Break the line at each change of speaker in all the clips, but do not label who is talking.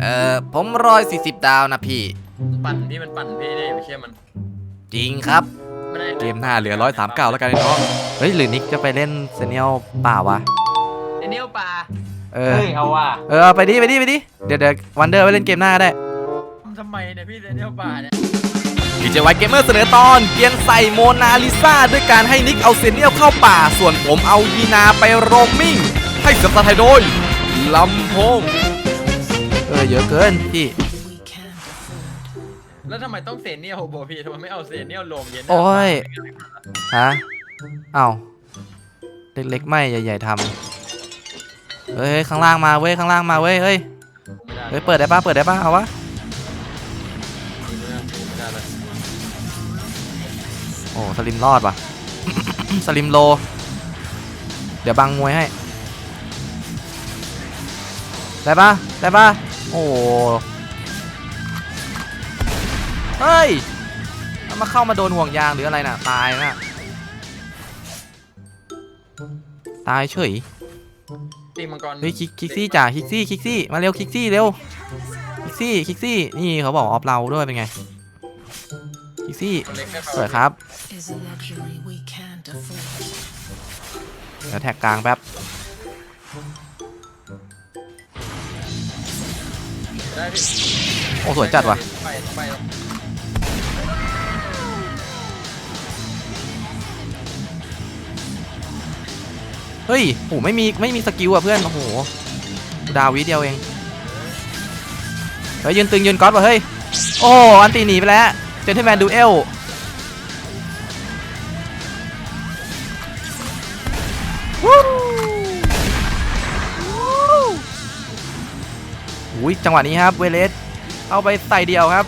เอ่อผมร้อยสี่สิบดาวนะพี่
ปั่นที่มันปั่นพี่เนี่ยไม่เชื่อมัน
จริงครับ
ไม่ได้
เกมหน้าเหลือร้อยสามเก้าแล้วกันไอ้น้องเฮ้ยหรือนิกจะไปเล่นเซเนียลป่าวะ
ไอเนียวปลา
เออ
เฮ้ยเอาว่ะ
เออไปดิไปดิไปดิเดี๋ยวเดี๋ยววันเดอร์ไปเล่นเกมหน้าก็ได้
ทำไมเนี่ยพี่ไอเนียวปลาเนี่ย
ดีเจไวเกมเมอร์เสนอตอนเกียนใส่โมนาลิซาด้วยการให้นิกเอาเซเนียลเข้าป่า ส่วนผมเอายีนาไปโรมมิ่ง ให้สับไทยโดยลำโพง เออเยอะเกินพี่
แล้วทำไมต้องเซเนียลโบพี่ทำไมไม่เอาเซเนียลลงเย็น
โอ้ย ฮะเอ้าเล็กๆไม่ใหญ่ๆทำเฮ้ยข้างล่างมาเว้ยข้างล่างมาเว้ยเฮ้ย
ไม่ได้
เฮ้ยเปิดได้ปะเปิดได้ปะเอาวะ
ไม่ได้ไม่ได้เลย
โอ้สลิมรอดว่ะสลิมโล เดี๋ยวบังมวยให้ ได้ปะได้ปะ โอ้โหเฮ้ยมันมาเข้ามาโดนห่วงยางหรืออะไรน่ะ ตายน่ะ ตายเฉย
ตีมังกร
เฮ้ยคิกคิกซี่จ่าคิกซี่คิกซี่มาเร็วคิกซี่เร็วคิกซี่คิกซี่นี่เขาบอกออฟเราด้วยเป็นไงคิกซี่
คนเล็กแค่
สวยครับ
is a luxury we can't afford.
เดี๋ยวแท็กกลางแป๊บ
ได้พี่
โอ้สวยจัดว่ะ
ไปไป
เฮ้ยโหไม่มีไม่มีสกิลอะเพื่อนโอ้โหดาววิเดียวเองเฮ้ยยืนตึงยืนก๊อตว่ะเฮ้ยโอ้อันตีหนีไปแล้วเจนที่แมนดูเอล อุ้ยจังหวะนี้ครับเวเลสเอาไปใส่เดียวครับ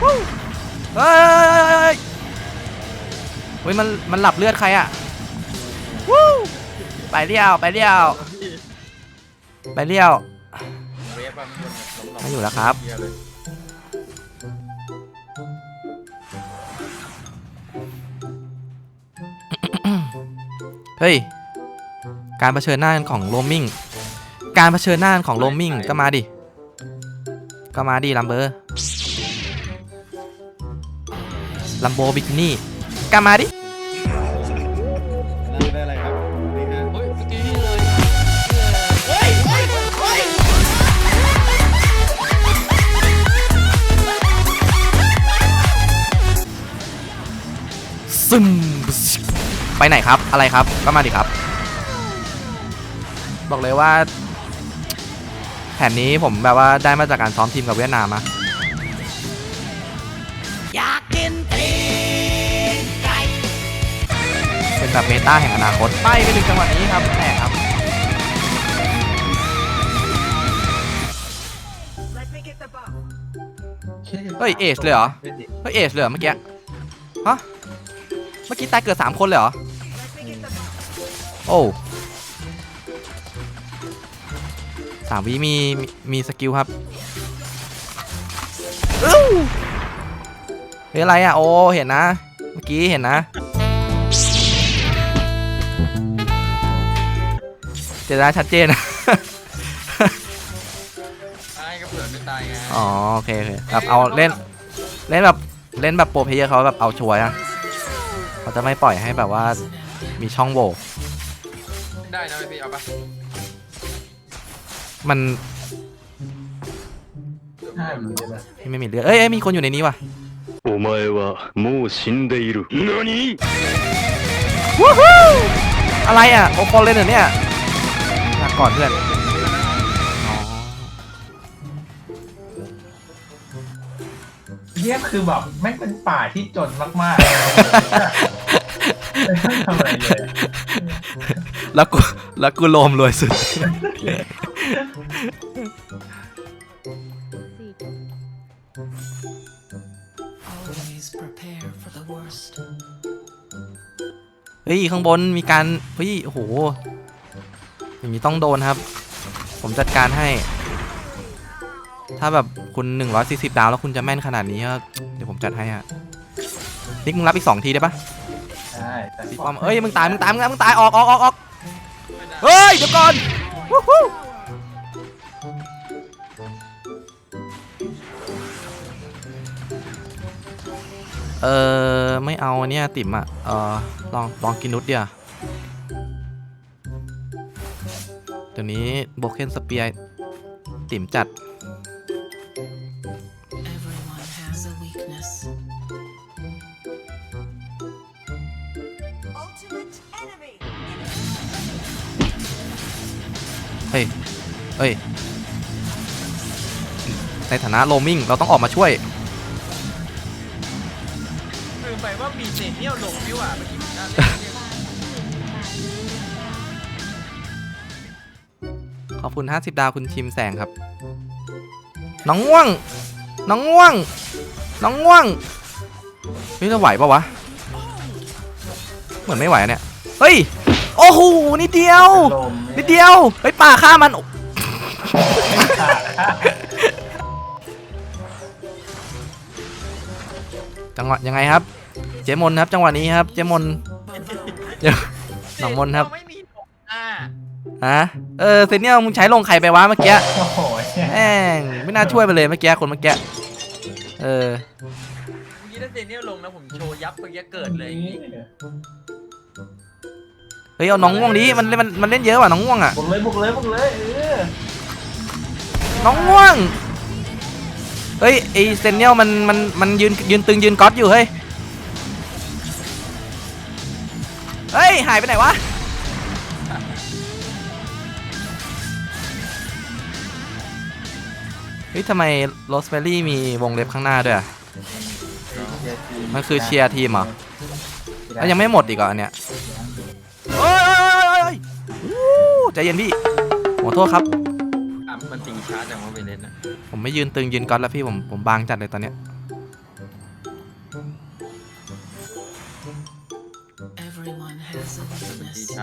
เฮ้ยเฮ้ยมันมันหลับเลือดใครอะวู้ไปเลี้ยวไปเลี้ยวไปเลี้ยวไม่อยู่แล้วครับ
เฮ้
ย การเผชิญหน้าของโรมิง การเผชิญหน้าของโรมมิงก็มาดิ ก็มาดิลัมเบอร์ลัมโบบิกินี่ก็มาดิ
ได้อะไรครับนี่ฮะ
เฮ้ยเมื่อกี้นี่เลย
ซึมไปไหนครับอะไรครับก็มาดิครับ บอกเลยว่า แผนนี้ผมแบบว่าได้มาจากการซ้อมทีมกับเวียดนามอะเป็นแบบเมตาแห่งอนาคตไปไปถึงจังหวะนี้ครับแหมครับเฮ้ยเอชเลยเหรอเฮ้ยเอชเลยเหรอเมื่อกี้ฮะเมื่อกี้ตายเกิดสามคนเลยเหรอโอ้ สามวิมีมีมีสกิลครับอื้อเฮ้ยอะไรอะ โอ้เห็นนะ เมื่อกี้เห็นนะเจตนาชัดเจนนะ
ตายก็เผื่อไม่ตายไง
อ๋อโอเคโอเคแบบเอาเล่นเล่นแบบเล่นแบบโปรเพลเยอร์เขาแบบเอาชัวร์นะเขาจะไม่ปล่อยให้แบบว่ามีช่องโหว่
ได้นะพี่เอาปะ
มัน
ใช่เหมือนกันนะ
ไม่มีเลือดเอ้ยเอ้ยมีคนอยู่ในนี้ว่ะ
お前はもう死んでいる何
วู้ฮู้อะไรอ่ะ โอปอลเล่นเหรอเนี่ยลาก่อนเพื่อนอ๋อ
เรียกคือแบบแม่งเป็นป่าที่จนมากๆไม่ต้องทำอะไรเลย
แล้วกูแล้วกูโลมรวยสุด
Always prepare for the worst.
เฮ้ย ข้างบนมีการเฮ้ยโอ้โหอย่างนี้ต้องโดนครับ ผมจัดการให้ ถ้าแบบคุณ 140 ดาวแล้วคุณจะแม่นขนาดนี้ก็เดี๋ยวผมจัดให้ฮะนิกมึงรับอีก 2 ทีได้ปะ
ใช่แต่
ปิดป้อมเอ้ยมึงตายมึงตายมึงตายมึงตายออกออกออกออกเฮ้ยเดี๋ยวก่อนวู้ฮู้ ออไม่เอาอันเนี่ยติ่มอะเออลองลองกินนุชเดียวเดี๋ยวนี้โบเคนสเปียติ่มจัด
Everyone has a weakness.
Ultimate enemy.
เฮ้ย เฮ้ย ในฐานะโรมิงเราต้องออกมาช่วย
ลื มไปว่ามีเซเนียลลงนี่หว่าเมื่อกี้ผมน่าเล่นเนี่ย
ขอบคุณ 50 ดาวคุณชิมแสงครับ น้องง่วง น้องง่วง น้องง่วงเฮ้ยจะไหวปะวะ เหมือนไม่ไหวอะเนี่ย เฮ้ย โอ้โห นิดเดียว
ลม
นิดเดียว เฮ้ยป่าฆ่ามัน จังหวะยังไงครับ เจมนครับจังหวะนี้ครับ เจมนเจหนองมนครับ
ไม่มีหนองอ่า
ฮะเออเซนเนี่ยมึงใช้ลงใครไปวะเมื่อกี้
โอ้โห
แม่งไม่น่าช่วยไปเลยเมื่อกี้คนเมื่อกี้เออ
เมื่อกี้ถ้าเซนเนียลลงนะผมโชว์ยับเมื่อกี้เกิดเลยอย่างงี้
เฮ้ยเอาน้องง่วงดิมันมันมันเล่นเยอะว่ะน้องง่วงอะ
บุกเลยบุกเลยบุกเลยเออ
น้องง่วงเฮ้ยไอเซนเนียลมันมันมันยืนยืนตึงยืนก๊อตอยู่เฮ้ย ยหายไปไหนวะเฮ้ยทำไมโรสเบอรี่มีวงเล็บข้างหน้าด้วยอะมันคือเชียร์ทีมเหรอแล้วยังไม่หมดอีกเหรออันเนี้ยเฮ้ยเฮ้ยเฮ้ยเฮ้ยอู้ใจเย็นพี่ขอโทษครับ
อะมันติงช้าจังว่าเวเลนอะ
ผมไม่ยืนตึงยืนก๊อตแล้วพี่ผมผมบางจัดเลยตอนเนี้ย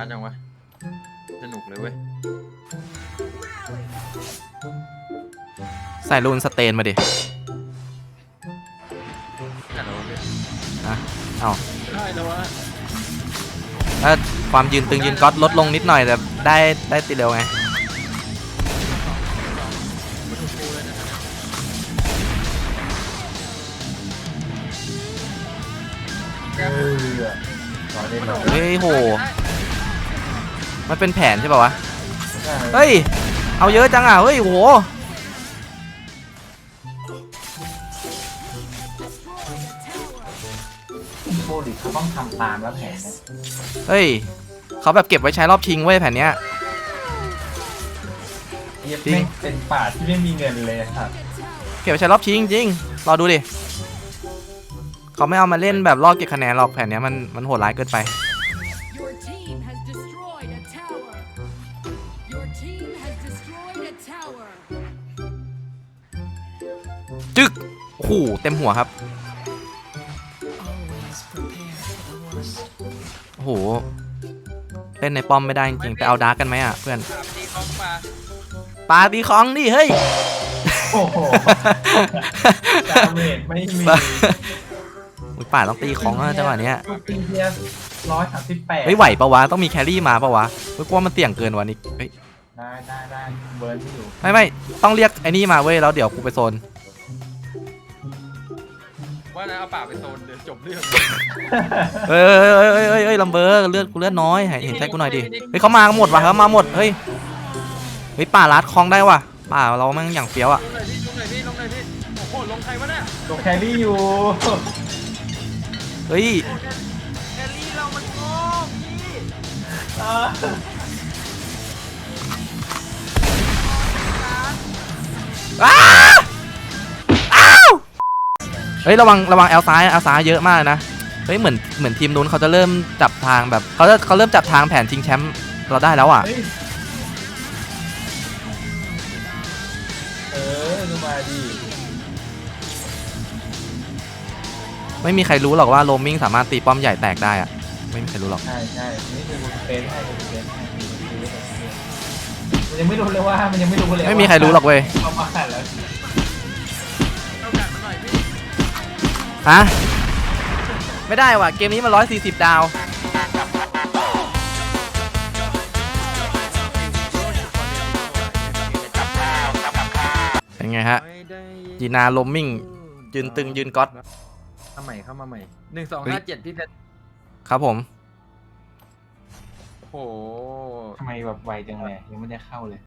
า
จังวะ สนุกเลยเว้ย
ใส่รูนสเตนมาดิ
แต่เราเนี่ย
นะเอา
ได้แล้ววะ
ถ้าความยืนตึงยืนก๊อตลดลงนิดหน่อยแต่ได้ได้ตีเร็วไง
มันถูกกูเลยนะ
เออรอได้หรอ
เฮ้ยโห มันเป็นแผนใช่ป่าวะ เฮ้ย เอาเยอะจังอะ เฮ้ยโห
โบลิเขาต้องทำตามแล้วแผนเนี่ย
เฮ้ย เขาแบบเก็บไว้ใช้รอบชิงเว้ยแผนเนี้ย
เย็บ
จริง
ไม่เป็นป่าที่ไม่มีเงินเลยครับ
เก็บไว้ใช้รอบชิงจริงรอดูดิ เขาไม่เอามาเล่นแบบรอบเก็บคะแนนหรอกแผนเนี้ยมันมันโหดร้ายเกินไป โอ้โหเต็มหัวครับ
Always prepare for the worst.
โอ้โหเล่นในป้อมไม่ได้จริงๆไปเอาดาร์กกันไหมอะเพื่อน
ปาตีของปลา
ปาตีของดิเฮ้ย
โอ้โหดาเมจไม่มี
อุ๊ยป่าต้องตีของอะจังหวะเนี้ย
ลูกตีเพียร้อยสามสิบแปด
เฮ้ยไหวปะวะ ต้องมีแครี่มาปะวะเฮ้ยกลัวมันเสี่ยงเกินวะนิกเฮ้ย
ได้ได้ได้เบิร์นที่อยู่
ไม่ไม่ต้องเรียกไอ้นี่มาเว้ยแล้วเดี๋ยวกูไปโซน
ว่านะเอาป่าไปโซนเดี๋ยวจบเรื่อง
เฮ้ยเฮ้ยเฮ้ยเฮ้ยเฮ้ยลัมเบอร์เลือดกูเลือดน้อยให้เห็นใจกูหน่อยดิเฮ้ยเขามาหมดว่ะเขามาหมดเฮ้ยเฮ้ยป่าลัดคลองได้ว่ะ ป่าเราแม่งอย่างเฟี้ยวอะ
ลงหน่อยพี่ลงหน่อยพี่ลงหน่อยพี่โอ้โหลงใครวะเนี่ย
ตัวแครี่อยู่
เฮ้ย
แคลรี่เรามันโง่พี่
เออ
อ้า เฮ้ยระวังระวังแอลซ้ายแอลซ้ายเยอะมากนะเฮ้ยเหมือนเหมือนทีมนู้นเขาจะเริ่มจับทางแบบเขาจะเขาเริ่มจับทางแผนชิงแชมป์เราได้แล้วอะ
เฮ้ยเออดูมาดิ
ไม่มีใครรู้หรอกว่าโรมมิงสามารถตีป้อมใหญ่แตกได้อะไม่มีใครรู้หรอก
ใช่ใช่นี่คือบุญเป็นให้บุญเป็นให้มันยังไม่รู้เลยว่ามันยังไม่รู้เลยว่า
ไม่มีใครรู้หรอกเว้ย
เอามาแล้ว
ฮะไม่ได้ว่ะ เกมนี้มันร้อยสี่สิบดาว
เไง
ฮะ
ไม่ได้
จีนาลมมิ่ง ยืนตึงยืนก๊อต
เข้ามาใหม่เข้ามาใหม่หนึ่งสอง
เฮ้
ห้ายเจ็ดพี่เพชร
ครับผม
โอ้โห
ทำไมแบบไวจังเลยยังไม่ได้เข้าเลย